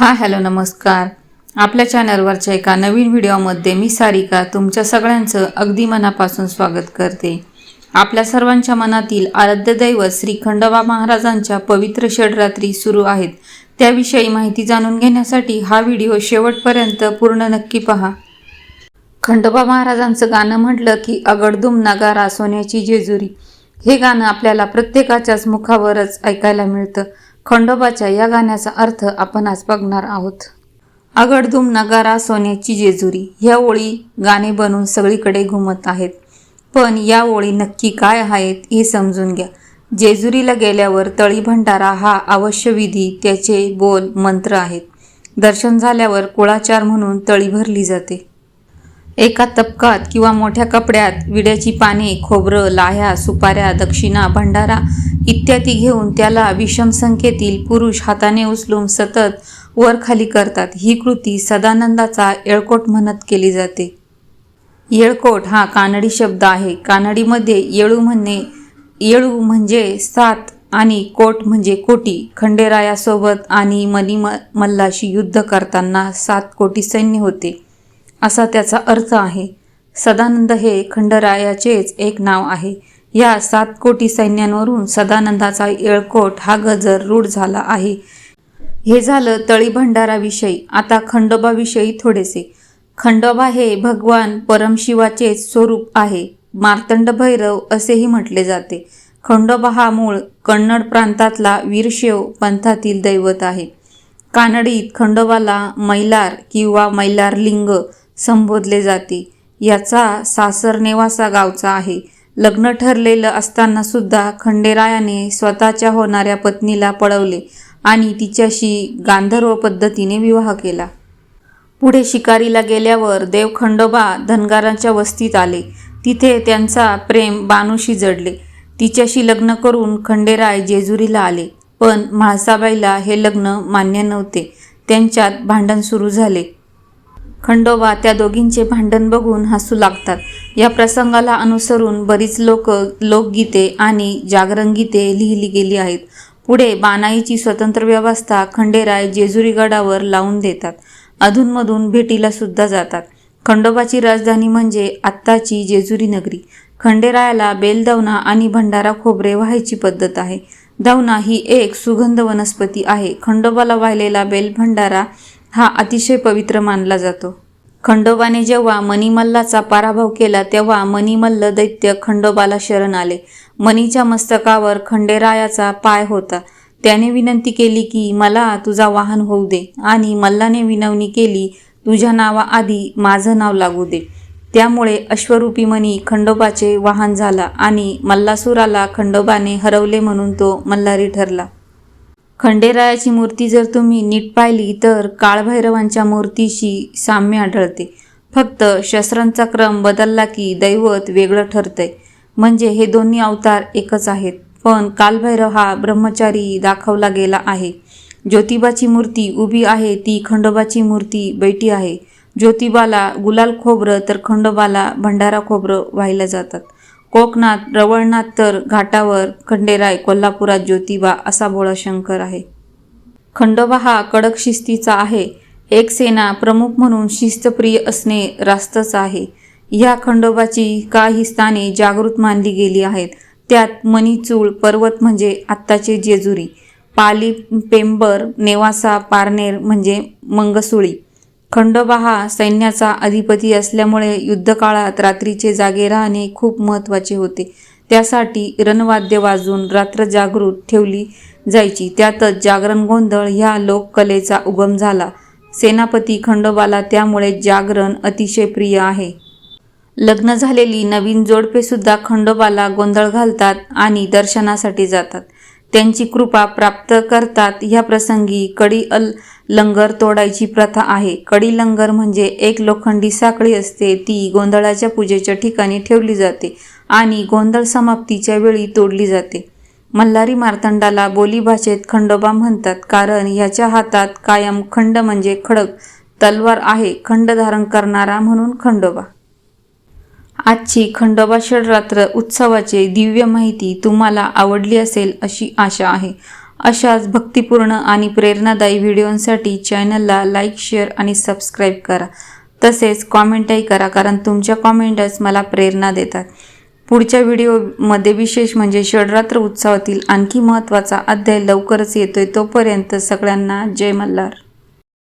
हा हॅलो नमस्कार. आपल्या चॅनलवरच्या एका नवीन व्हिडिओमध्ये मी सारिका तुमच्या सगळ्यांचं अगदी मनापासून स्वागत करते. आपल्या सर्वांच्या मनातील आराध्य दैवत श्री खंडोबा महाराजांच्या पवित्र षडरात्री सुरू आहेत. त्याविषयी माहिती जाणून घेण्यासाठी हा व्हिडिओ शेवटपर्यंत पूर्ण नक्की पहा. खंडोबा महाराजांचं गाणं म्हटलं की अगडदुम नगारा सोन्याची जेजुरी. हे गाणं आपल्याला प्रत्येकाच्याच मुखावरच ऐकायला मिळतं. खंडोबाच्या या गाण्याचा अर्थ आपण आज बघणार आहोत. अगडदुम नगारा सोन्याची जेजुरी ह्या ओळी गाणे बनून सगळीकडे घुमत आहेत. पण या ओळी नक्की काय आहेत हे समजून घ्या. जेजुरीला गेल्यावर तळी भंडारा हा अवश्य विधी त्याचे बोल मंत्र आहेत. दर्शन झाल्यावर कुळाचार म्हणून तळी भरली जाते. एका तपकात किंवा मोठ्या कपड्यात विड्याची पाने खोबरं लाह्या सुपाऱ्या दक्षिणा भंडारा इत्यादी घेऊन त्याला विषम संख्येतील पुरुष हाताने उचलून सतत वर खाली करतात. ही कृती सदानंदाचा येळकोट म्हणत केली जाते. येळकोट हा कानडी शब्द आहे. कानडीमध्ये येळू म्हणणे येळू म्हणजे सात आणि कोट म्हणजे कोटी. खंडेरायासोबत आणि मनी मल्लाशी युद्ध करताना सात कोटी सैन्य होते. असा त्याचा अर्थ आहे. सदानंद हे खंडरायाचेच एक नाव आहे. या सात कोटी सैन्यांवरून सदानंदाचा येळकोट हा गजर रूढ झाला आहे. हे झालं तळी भंडाराविषयी आता खंडोबाविषयी थोडेसे. खंडोबा हे भगवान परमशिवाचे स्वरूप आहे मार्तंड भैरव असेही म्हटले जाते. खंडोबा हा मूळ कन्नड प्रांतातला वीरशैव पंथातील दैवत आहे. कानडीत खंडोबाला मैलार किंवा मैलारलिंग संबोधले जाते. याचा सासर नेवासा गावचा आहे. लग्न ठरलेलं असताना सुद्धा खंडेरायाने स्वतःच्या होणाऱ्या पत्नीला पळवले आणि तिच्याशी गांधर्व पद्धतीने विवाह केला. पुढे शिकारीला गेल्यावर देव खंडोबा धनगारांच्या वस्तीत आले. तिथे त्यांचा प्रेम बानूशी जडले. तिच्याशी लग्न करून खंडेराय जेजुरीला आले. पण म्हाळसाबाईला हे लग्न मान्य नव्हते. त्यांच्यात भांडण सुरू झाले. खंडोबा त्या दोघींचे भांडण बघून हसू लागतात. या प्रसंगाला अनुसरून बरीच लोक लोकगीते आणि जागरणगीते लिहिली गेली आहेत. पुढे बानाईची स्वतंत्र व्यवस्था खंडेराय जेजुरी गडावर लावून देतात. अधूनमधून भेटीला सुद्धा जातात. खंडोबाची राजधानी म्हणजे आत्ताची जेजुरी नगरी. खंडेरायाला बेलदवना आणि भंडारा खोबरे व्हायची पद्धत आहे. दवना ही एक सुगंध वनस्पती आहे. खंडोबाला वाहिलेला बेल भंडारा हा अतिशय पवित्र मानला जातो. खंडोबाने जेव्हा मणिमल्लाचा पराभव केला तेव्हा मणिमल्ल दैत्य खंडोबाला शरण आले. मणीच्या मस्तकावर खंडेरायाचा पाय होता. त्याने विनंती केली की मला तुझा वाहन होऊ दे आणि मल्लाने विनवणी केली तुझ्या नावाआधी माझं नाव लागू दे. त्यामुळे अश्वरूपी मणी खंडोबाचे वाहन झाला आणि मल्लासुराला खंडोबाने हरवले म्हणून तो मल्हारी ठरला. खंडेरायाची मूर्ती जर तुम्ही नीट पाहिली तर काळभैरवांच्या मूर्तीशी साम्य आढळते. फक्त शस्त्रांचा क्रम बदलला की दैवत वेगळं ठरतंय. म्हणजे हे दोन्ही अवतार एकच आहेत. पण कालभैरव हा ब्रह्मचारी दाखवला गेला आहे. ज्योतिबाची मूर्ती उभी आहे ती खंडोबाची मूर्ती बैठी आहे. ज्योतिबाला गुलाल खोबरं तर खंडोबाला भंडारा खोबरं वाहिलं जातात. कोकणात रवळनाथ तर घाटावर खंडेराय कोल्हापुरात ज्योतिबा असा भोळा शंकर आहे. खंडोबा हा कडक शिस्तीचा आहे. एक सेना प्रमुख म्हणून शिस्तप्रिय असणे रास्तच आहे. ह्या खंडोबाची काही स्थाने जागृत मानली गेली आहेत. त्यात मणिचूळ पर्वत म्हणजे आत्ताचे जेजुरी पाली पेंबर नेवासा पारनेर म्हणजे मंगसुळी. खंडोबा हा सैन्याचा अधिपती असल्यामुळे युद्धकाळात रात्रीचे जागे राहणे खूप महत्त्वाचे होते. त्यासाठी रणवाद्य वाजून रात्र जागृत ठेवली जायची. त्यातच जागरण गोंधळ ह्या लोककलेचा उगम झाला. सेनापती खंडोबाला त्यामुळे जागरण अतिशय प्रिय आहे. लग्न झालेली नवीन जोडपेसुद्धा खंडोबाला गोंधळ घालतात आणि दर्शनासाठी जातात. त्यांची कृपा प्राप्त करतात. ह्या प्रसंगी कडी अल लंगर तोडायची प्रथा आहे. कडी लंगर म्हणजे एक लोखंडी साखळी असते. ती गोंधळाच्या पूजेच्या ठिकाणी ठेवली जाते आणि गोंधळ समाप्तीच्या वेळी तोडली जाते. मल्हारी मार्तंडाला बोलीभाषेत खंडोबा म्हणतात कारण याच्या हातात कायम खंड म्हणजे खडक तलवार आहे. खंड धारण करणारा म्हणून खंडोबा. आजची खंडोबा षडरात्र उत्सवाची दिव्य माहिती तुम्हाला आवडली असेल अशी आशा आहे. अशाच भक्तिपूर्ण आणि प्रेरणादायी व्हिडिओंसाठी चॅनलला लाईक शेअर आणि सबस्क्राईब करा. तसेच कॉमेंटही करा कारण तुमच्या कॉमेंटच मला प्रेरणा देतात. पुढच्या व्हिडिओमध्ये विशेष म्हणजे षडरात्र उत्सवातील आणखी महत्त्वाचा अध्याय लवकरच येतोय. तोपर्यंत सगळ्यांना जय मल्हार.